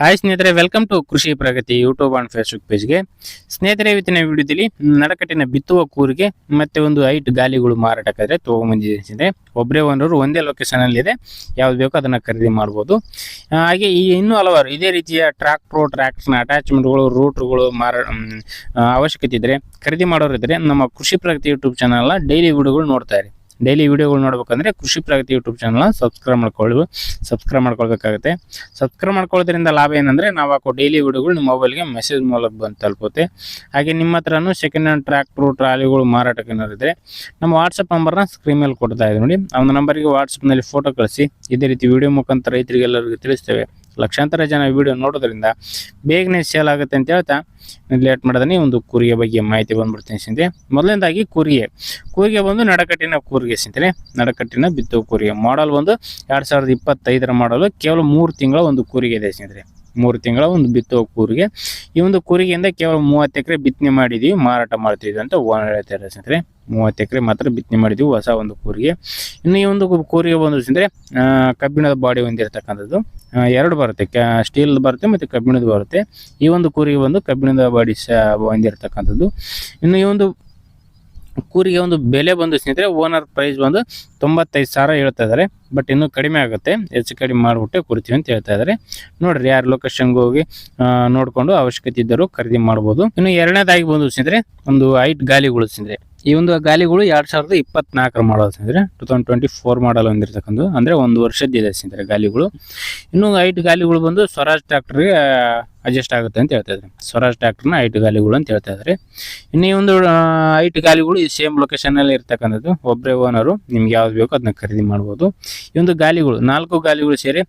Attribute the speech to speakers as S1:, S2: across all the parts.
S1: Hi ಸ್ನೇಹಿತರೆ welcome to Krishi Pragati YouTube and Facebook ಪೇಜ್ಗೆ ಸ್ನೇಹಿತರೆ, ಇವತ್ತಿನ ವಿಡಿಯೋದಲ್ಲಿ ನಡಕಟ್ಟಿನ ಬಿತ್ತುವ ಕೂರಿಗೆ ಮತ್ತೆ ಒಂದು ಐಟ್ ಗಾಲಿಗಳು ಮಾರಾಟಕ್ಕಾದ್ರೆ ತೊಗೊಂಬಂದಿದೆ ಒಬ್ಬರೇ ಒಂದವರು ಒಂದೇ ಲೊಕೇಶನಲ್ಲಿದೆ ಯಾವ್ದು ಬೇಕೋ ಅದನ್ನು ಖರೀದಿ ಮಾಡ್ಬೋದು. ಹಾಗೆ ಈ ಇನ್ನೂ ಹಲವಾರು ಇದೇ ರೀತಿಯ ಟ್ರಾಕ್ಟ್ರು ಟ್ರ್ಯಾಕ್ಟರ್ನ ಅಟ್ಯಾಚ್ಮೆಂಟ್ಗಳು ರೂಟ್ರುಗಳು ಮಾರ ಅವಶ್ಯಕತೆ ಇದ್ದರೆ ಖರೀದಿ ಮಾಡೋರಿದ್ದರೆ ನಮ್ಮ ಕೃಷಿ ಪ್ರಗತಿ ಯೂಟ್ಯೂಬ್ ಚಾನಲ್ನ ಡೈಲಿ ವಿಡಿಯೋಗಳು ನೋಡ್ತಾ ಡೈಲಿ ವೀಡಿಯೋಗಳು ನೋಡ್ಬೇಕಂದ್ರೆ ಕೃಷಿ ಪ್ರಗತಿ ಯೂಟ್ಯೂಬ್ ಚಾನಲ್ನ ಸಬ್ಸ್ಕ್ರೈಬ್ ಮಾಡ್ಕೊಳ್ಳಿ ಸಬ್ಸ್ಕ್ರೈಬ್ ಮಾಡ್ಕೊಳ್ಬೇಕಾಗುತ್ತೆ. ಸಬ್ಸ್ಕ್ರೈಬ್ ಮಾಡ್ಕೊಳ್ಳೋದ್ರಿಂದ ಲಾಭ ಏನಂದ್ರೆ ನಾವು ಹಾಕೋ ಡೈಲಿ ವೀಡಿಯೋಗಳು ನಿಮ್ಮ ಮೊಬೈಲ್ಗೆ ಮೆಸೇಜ್ ಮೂಲಕ ಬಂದು ತಲುಪುತ್ತೆ. ಹಾಗೆ ನಿಮ್ಮ ಹತ್ರನೂ ಸೆಕೆಂಡ್ ಹ್ಯಾಂಡ್ ಟ್ರ್ಯಾಕ್ಟ್ರು ಟ್ರಾಲಿಗಳು ಮಾರಾಟಕ್ಕೆ ಏನಾರಿದ್ರೆ ನಮ್ಮ ವಾಟ್ಸಪ್ ನಂಬರ್ನ ಸ್ಕ್ರೀನ್ ಮೇಲೆ ಕೊಡ್ತಾ ಇದೆ ನೋಡಿ. ಆ ನಂಬರ್ಗೆ ವಾಟ್ಸಪ್ನಲ್ಲಿ ಫೋಟೋ ಕಳಿಸಿ. ಇದೇ ರೀತಿ ವಿಡಿಯೋ ಮುಖಾಂತರ ರೈತರಿಗೆಲ್ಲರಿಗೂ ತಿಳಿಸ್ತೇವೆ. ಲಕ್ಷಾಂತರ ಜನ ವಿಡಿಯೋ ನೋಡೋದ್ರಿಂದ ಬೇಗನೆ ಸೇಲ್ ಆಗುತ್ತೆ ಅಂತ ಹೇಳ್ತಾ ಲೇಟ್ ಮಾಡಿದ್ರೆ ಒಂದು ಕೂರಿಗೆ ಬಗ್ಗೆ ಮಾಹಿತಿ ಬಂದ್ಬಿಡ್ತೀನಿ ಸಿಂತೆ ಮೊದಲನೇದಾಗಿ ಕೂರಿಗೆ. ಕೂರಿಗೆ ಬಂದು ನಡಕಟ್ಟಿನ ಕೂರಿಗೆ ಸಿಂತನೆ ನಡಕಟ್ಟಿನ ಬಿತ್ತು ಕೂರಿಗೆ. ಮಾಡಲ್ ಒಂದು ಎರಡ್ ಸಾವಿರದ ಇಪ್ಪತ್ತೈದರ ಮಾಡಲು ಕೇವಲ ಮೂರು ತಿಂಗಳ ಒಂದು ಕೂರಿಗೆ ಇದೆ ಸ್ನೇಹಿತರೆ ಮೂರು ತಿಂಗಳ ಒಂದು ಬಿತ್ತುವ ಕೂರಿಗೆ. ಈ ಒಂದು ಕೂರಿಗೆಯಿಂದ ಕೇವಲ ಮೂವತ್ತು ಎಕರೆ ಬಿತ್ತನೆ ಮಾಡಿದೀವಿ, ಮಾರಾಟ ಮಾಡ್ತಿದ್ವಿ ಅಂತ ಓನರ್ ಹೇಳ್ತಾರೆ ಸ್ನೇಹಿತರೆ ಮೂವತ್ತು ಎಕರೆ ಮಾತ್ರ ಬಿತ್ತನೆ ಮಾಡಿದ್ವಿ ಹೊಸ ಒಂದು ಕೂರಿಗೆ. ಇನ್ನು ಈ ಒಂದು ಕೂರಿಗೆ ಬಂದು ಅಂದರೆ ಕಬ್ಬಿಣದ ಬಾಡಿ ಹೊಂದಿರತಕ್ಕಂಥದ್ದು ಎರಡು ಬರುತ್ತೆ. ಸ್ಟೀಲ್ ಬರುತ್ತೆ ಮತ್ತು ಕಬ್ಬಿಣದ ಬರುತ್ತೆ. ಈ ಒಂದು ಕೂರಿಗೆ ಬಂದು ಕಬ್ಬಿಣದ ಬಾಡಿ ಸ, ಹೊಂದಿರತಕ್ಕಂಥದ್ದು. ಇನ್ನು ಈ ಒಂದು ಕೂರಿಗೆ ಒಂದು ಬೆಲೆ ಬಂದು ಸ್ನೇಹಿತರೆ ಓನರ್ ಪ್ರೈಸ್ ಬಂದು ತೊಂಬತ್ತೈದು ಸಾವಿರ ಹೇಳ್ತಾ ಇದ್ದಾರೆ. ಬಟ್ ಇನ್ನೂ ಕಡಿಮೆ ಆಗುತ್ತೆ. ಹೆಚ್ಚು ಕಡಿಮೆ ಮಾಡಿಬಿಟ್ಟೆ ಕೊಡ್ತೀವಿ ಅಂತ ಹೇಳ್ತಾ ಇದ್ದಾರೆ. ನೋಡ್ರಿ ಯಾರು ಲೊಕೇಶನ್ಗೆ ಹೋಗಿ ನೋಡಿಕೊಂಡು ಅವಶ್ಯಕತೆ ಇದ್ದರೂ ಖರೀದಿ ಮಾಡ್ಬೋದು. ಇನ್ನು ಎರಡನೇದಾಗಿ ಬಂದು ಸ್ನೇಹಿತರೆ ಒಂದು ಐಟ್ ಗಾಲಿಗಳು ಸ್ನೇಹಿತರೆ ಈ ಒಂದು ಗಾಲಿಗಳು ಎರಡ್ ಸಾವಿರದ ಇಪ್ಪತ್ನಾಲ್ಕರ ಮಾಡಲ್ ಅಂದರೆ two thousand twenty four model ಒಂದಿರ್ತಕ್ಕಂಥ ಅಂದ್ರೆ ಒಂದು ವರ್ಷದ್ದಿದೆ ಸ್ನೇಹಿತರೆ ಗಾಲಿಗಳು. ಇನ್ನು ಐಟ್ ಗಾಲಿಗಳು ಬಂದು ಸ್ವರಾಜ್ ಟ್ರ್ಯಾಕ್ಟರ್ಗೆ ಅಡ್ಜಸ್ಟ್ ಆಗುತ್ತೆ ಅಂತ ಹೇಳ್ತಾ ಇದ್ದಾರೆ. ಸ್ವರಾಜ್ ಟ್ರ್ಯಾಕ್ಟರ್ನ ಐಟ್ ಗಾಲಿಗಳು ಅಂತ ಹೇಳ್ತಾ ಇದ್ದಾರೆ. ಇನ್ನು ಈ ಒಂದು ಐಟ್ ಗಾಲಿಗಳು ಈ ಸೇಮ್ ಲೊಕೇಶನಲ್ಲಿ ಇರ್ತಕ್ಕಂಥದ್ದು. ಒಬ್ಬರೇ ಓನರು ನಿಮ್ಗೆ ಯಾವ್ದು ಬೇಕೋ ಅದನ್ನ ಖರೀದಿ ಮಾಡ್ಬೋದು. ಈ ಒಂದು ಗಾಲಿಗಳು ನಾಲ್ಕು ಗಾಲಿಗಳು ಸೇರಿ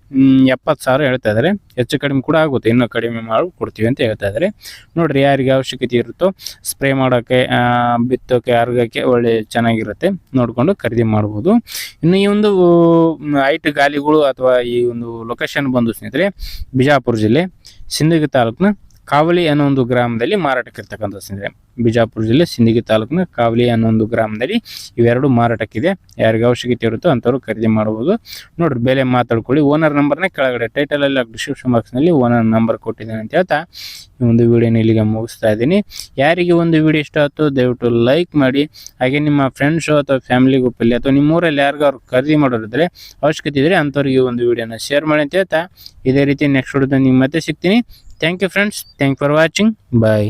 S1: ಎಪ್ಪತ್ತು ಸಾವಿರ ಹೇಳ್ತಾ ಇದ್ದಾರೆ. ಹೆಚ್ಚು ಕಡಿಮೆ ಕೂಡ ಆಗುತ್ತೆ. ಇನ್ನೂ ಕಡಿಮೆ ಮಾಡಿ ಕೊಡ್ತೀವಿ ಅಂತ ಹೇಳ್ತಾ ಇದ್ದಾರೆ. ನೋಡ್ರಿ ಯಾರಿಗೆ ಅವಶ್ಯಕತೆ ಇರುತ್ತೋ ಸ್ಪ್ರೇ ಮಾಡೋಕ್ಕೆ ಆ, ಬಿತ್ತೋಕೆ ಅರ್ಗಕ್ಕೆ ಒಳ್ಳೆ ಚೆನ್ನಾಗಿರುತ್ತೆ. ನೋಡಿಕೊಂಡು ಖರೀದಿ ಮಾಡ್ಬೋದು. ಇನ್ನು ಈ ಒಂದು ಐಟ್ ಗಾಲಿಗಳು ಅಥವಾ ಈ ಒಂದು ಲೊಕೇಶನ್ ಬಂದು ಸ್ನೇಹಿತರೆ ಬಿಜಾಪುರ ಜಿಲ್ಲೆ ಸಿಂದಗಿ ತಾಲೂಕಿನ ಕಾವಲಿ ಅನ್ನೋ ಒಂದು ಗ್ರಾಮದಲ್ಲಿ ಮಾರಾಟಕ್ಕೆ ಇರ್ತಕ್ಕಂಥ ಸ್ನೇಹಿತರೆ ಬಿಜಾಪುರ ಜಿಲ್ಲೆ ಸಿಂದಗಿ ತಾಲೂಕಿನ ಕಾವಲಿ ಅನ್ನೋ ಒಂದು ಗ್ರಾಮದಲ್ಲಿ ಇವೆರಡು ಮಾರಾಟಕ್ಕಿದೆ. ಯಾರಿಗೆ ಅವಶ್ಯಕತೆ ಇರುತ್ತೋ ಅಂಥವ್ರು ಖರೀದಿ ಮಾಡ್ಬೋದು. ನೋಡ್ರಿ, ಬೆಲೆ ಮಾತಾಡ್ಕೊಳ್ಳಿ. ಓನರ್ ನಂಬರ್ನ ಕೆಳಗಡೆ ಟೈಟಲ್ ಅಲ್ಲಿ ಡಿಸ್ಕ್ರಿಪ್ಷನ್ ಬಾಕ್ಸ್ನಲ್ಲಿ ಓನರ್ ನಂಬರ್ ಕೊಟ್ಟಿದ್ದೇನೆ ಅಂತ ಹೇಳ್ತಾ ಈ ಒಂದು ವಿಡಿಯೋನ ಇಲ್ಲಿಗೆ ಮುಗಿಸ್ತಾ ಇದ್ದೀನಿ. ಯಾರಿಗೆ ಒಂದು ವಿಡಿಯೋ ಇಷ್ಟ ಆಯ್ತು ದಯವಿಟ್ಟು ಲೈಕ್ ಮಾಡಿ. ಹಾಗೆ ನಿಮ್ಮ ಫ್ರೆಂಡ್ಸು ಅಥವಾ ಫ್ಯಾಮಿಲಿ ಗ್ರೂಪಲ್ಲಿ ಅಥವಾ ನಿಮ್ಮೂರಲ್ಲಿ ಯಾರಿಗಾರು ಖರೀದಿ ಮಾಡೋರಿದ್ರೆ ಅವಶ್ಯಕತೆ ಇದ್ರೆ ಅಂಥವ್ರಿಗೆ ಒಂದು ವಿಡಿಯೋನ ಶೇರ್ ಮಾಡಿ ಅಂತ ಹೇಳ್ತಾ. ಇದೇ ರೀತಿ ನೆಕ್ಸ್ಟ್ ಹುಡುಗ ನಿಮ್ಮ ಮತ್ತೆ ಸಿಗ್ತೀನಿ. Thank you friends thank for watching bye